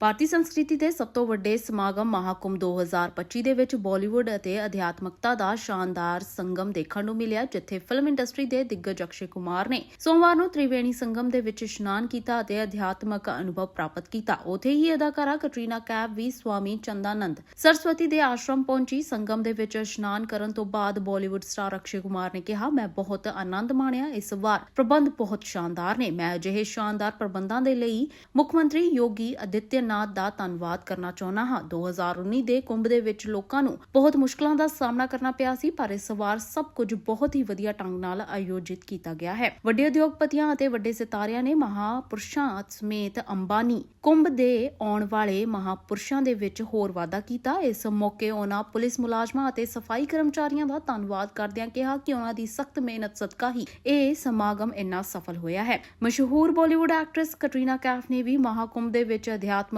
ਭਾਰਤੀ ਸੰਸਕ੍ਰਿਤੀ ਦੇ ਸਭ ਤੋਂ ਵੱਡੇ ਸਮਾਗਮ ਮਹਾਕੁੰਭ 2025 ਦੇ ਵਿੱਚ ਬਾਲੀਵੁੱਡ ਅਤੇ ਅਧਿਆਤਮਕਤਾ ਦਾ ਸ਼ਾਨਦਾਰ ਸੰਗਮ ਦੇਖਣ ਨੂੰ ਮਿਲਿਆ, ਜਿੱਥੇ ਫਿਲਮ ਇੰਡਸਟਰੀ ਦੇ ਦਿੱਗਜ ਅਕਸ਼ੇ ਕੁਮਾਰ ਨੇ ਸੋਮਵਾਰ ਨੂੰ ਤ੍ਰਿਵੇਣੀ ਸੰਗਮ ਦੇ ਵਿੱਚ ਇਸ਼ਨਾਨ ਕੀਤਾ ਅਤੇ ਅਧਿਆਤਮਕ ਅਨੁਭਵ ਪ੍ਰਾਪਤ ਕੀਤਾ। ਉੱਥੇ ਹੀ ਅਦਾਕਾਰਾ ਕਟਰੀਨਾ ਕੈਫ ਵੀ ਸਵਾਮੀ ਚੰਦਾਨੰਦ ਸਰਸਵਤੀ ਦੇ ਆਸ਼ਰਮ ਪਹੁੰਚੀ। ਸੰਗਮ ਦੇ ਵਿੱਚ ਇਸ਼ਨਾਨ ਕਰਨ ਤੋਂ ਬਾਅਦ ਬਾਲੀਵੁੱਡ ਸਟਾਰ ਅਕਸ਼ੇ ਕੁਮਾਰ ਨੇ ਕਿਹਾ, ਮੈਂ ਬਹੁਤ ਆਨੰਦ ਮਾਣਿਆ ਇਸ ਵਾਰ। ਪ੍ਰਬੰਧ ਬਹੁਤ ਸ਼ਾਨਦਾਰ ਨੇ। ਮੈਂ ਅਜਿਹੇ ਸ਼ਾਨਦਾਰ ਪ੍ਰਬੰਧਾਂ ਦੇ ਲਈ ਮੁੱਖ ਮੰਤਰੀ ਯੋਗੀ ਆਦਿੱਤਿਆਨਾਥ ਦਾ ਧੰਨਵਾਦ ਕਰਨਾ ਚਾਹੁੰਦਾ ਹਾਂ। 2019 ਦੇ ਕੁੰਭ ਦੇ ਵਿੱਚ ਲੋਕਾਂ ਨੂੰ ਬਹੁਤ ਮੁਸ਼ਕਲਾਂ ਦਾ ਸਾਹਮਣਾ ਕਰਨਾ ਪਿਆ ਸੀ, ਪਰ ਇਸ ਵਾਰ ਸਭ ਕੁਝ ਬਹੁਤ ਹੀ ਵਧੀਆ ਢੰਗ ਨਾਲ ਆਯੋਜਿਤ ਕੀਤਾ ਗਿਆ ਹੈ। ਵੱਡੇ ਉਦਯੋਗਪਤੀਆਂ ਅਤੇ ਵੱਡੇ ਸਿਤਾਰਿਆਂ ਨੇ ਮਹਾਪੁਰਸ਼ਾਂ ਸਮੇਤ ਅੰਬਾਨੀ ਕੁੰਭ ਦੇ ਆਉਣ ਵਾਲੇ ਮਹਾਪੁਰਸ਼ਾਂ ਦੇ ਵਿੱਚ ਹੋਰ ਵਾਧਾ ਕੀਤਾ। ਇਸ ਮੌਕੇ ਉਹਨਾਂ ਪੁਲਿਸ ਮੁਲਾਜ਼ਮਾਂ ਅਤੇ ਸਫ਼ਾਈ ਕਰਮਚਾਰੀਆਂ ਦਾ ਧੰਨਵਾਦ ਕਰਦਿਆਂ ਕਿਹਾ ਕਿ ਉਹਨਾਂ ਦੀ ਸਖਤ ਮਿਹਨਤ ਸਦਕਾ ਹੀ ਇਹ ਸਮਾਗਮ ਇੰਨਾ ਸਫਲ ਹੋਇਆ ਹੈ। ਮਸ਼ਹੂਰ ਬਾਲੀਵੁੱਡ ਐਕਟਰੈਸ ਕਟਰੀਨਾ ਕੈਫ ਨੇ ਵੀ ਮਹਾਕੁੰਭ ਦੇ ਵਿੱਚ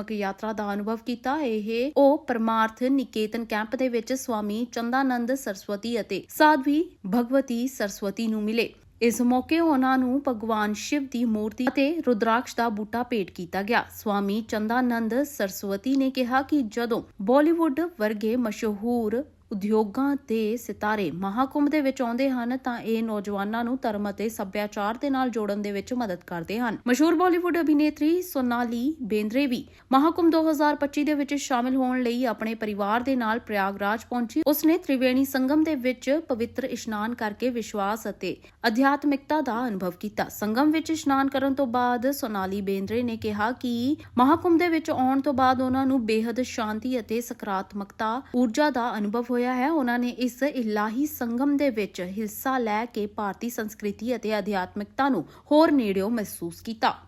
ਅਧਿਆਤਮਕ ਯਾਤਰਾ ਦਾ ਅਨੁਭਵ ਕੀਤਾ। ਇਹ ਉਹ ਪਰਮਾਰਥ ਨਿਕੇਤਨ ਕੈਂਪ ਦੇ ਵਿੱਚ ਸਵਾਮੀ ਚੰਦਾਨੰਦ ਸਰਸਵਤੀ ਅਤੇ ਸਾਧਵੀ ਭਗਵਤੀ ਸਰਸਵਤੀ ਨੂੰ ਮਿਲੇ। ਇਸ ਮੌਕੇ ਉਹਨਾਂ ਨੂੰ ਭਗਵਾਨ ਸ਼ਿਵ ਦੀ ਮੂਰਤੀ ਅਤੇ ਰੁਦਰਾਕਸ਼ ਦਾ ਬੂਟਾ ਭੇਟ ਕੀਤਾ ਗਿਆ। ਸਵਾਮੀ ਚੰਦਾਨੰਦ ਸਰਸਵਤੀ ਨੇ ਕਿਹਾ ਕਿ ਜਦੋਂ ਬਾਲੀਵੁੱਡ ਵਰਗੇ ਮਸ਼ਹੂਰ ਉਦਯੋਗਾਂ ਦੇ ਸਿਤਾਰੇ ਮਹਾਕੁੰਭ ਦੇ ਵਿੱਚ ਆਉਂਦੇ ਹਨ, ਤਾਂ ਇਹ ਨੌਜਵਾਨਾਂ ਨੂੰ ਧਰਮ ਅਤੇ ਸੱਭਿਆਚਾਰ ਦੇ ਨਾਲ ਜੋੜਨ ਦੇ ਵਿੱਚ ਮਦਦ ਕਰਦੇ ਹਨ। ਮਸ਼ਹੂਰ ਬਾਲੀਵੁੱਡ ਅਭਿਨੇਤਰੀ ਸੋਨਾਲੀ ਬੇਂਦਰੇ ਵੀ ਮਹਾਕੁੰਭ 2025 ਦੇ ਵਿੱਚ ਸ਼ਾਮਿਲ ਹੋਣ ਲਈ ਆਪਣੇ ਪਰਿਵਾਰ ਦੇ ਨਾਲ ਪ੍ਰਯਾਗਰਾਜ ਪਹੁੰਚੀ। ਉਸਨੇ ਤ੍ਰਿਵੇਣੀ ਸੰਗਮ ਦੇ ਵਿੱਚ ਪਵਿੱਤਰ ਇਸ਼ਨਾਨ ਕਰਕੇ ਵਿਸ਼ਵਾਸ ਅਤੇ ਅਧਿਆਤਮਿਕਤਾ ਦਾ ਅਨੁਭਵ ਕੀਤਾ। ਸੰਗਮ ਵਿੱਚ ਇਸ਼ਨਾਨ ਕਰਨ ਤੋਂ ਬਾਅਦ ਸੋਨਾਲੀ ਬੇਂਦਰੇ ਨੇ ਕਿਹਾ ਕਿ ਮਹਾਕੁੰਭ ਦੇ ਵਿੱਚ ਆਉਣ ਤੋਂ ਬਾਅਦ ਉਹਨਾਂ ਨੂੰ ਬੇਹੱਦ ਸ਼ਾਂਤੀ ਅਤੇ ਸਕਾਰਾਤਮਕਤਾ, ਊਰਜਾ ਦਾ ਅਨੁਭਵ ਹੋਇਆ ਹੈ। ਉਹਨਾਂ ਨੇ ਇਸ ਇਲਾਹੀ ਸੰਗਮ ਦੇ ਵਿੱਚ ਹਿੱਸਾ ਲੈ ਕੇ ਭਾਰਤੀ ਸੰਸਕ੍ਰਿਤੀ ਅਤੇ ਅਧਿਆਤਮਿਕਤਾ ਨੂੰ ਹੋਰ ਨੇੜਿਓਂ ਮਹਿਸੂਸ ਕੀਤਾ।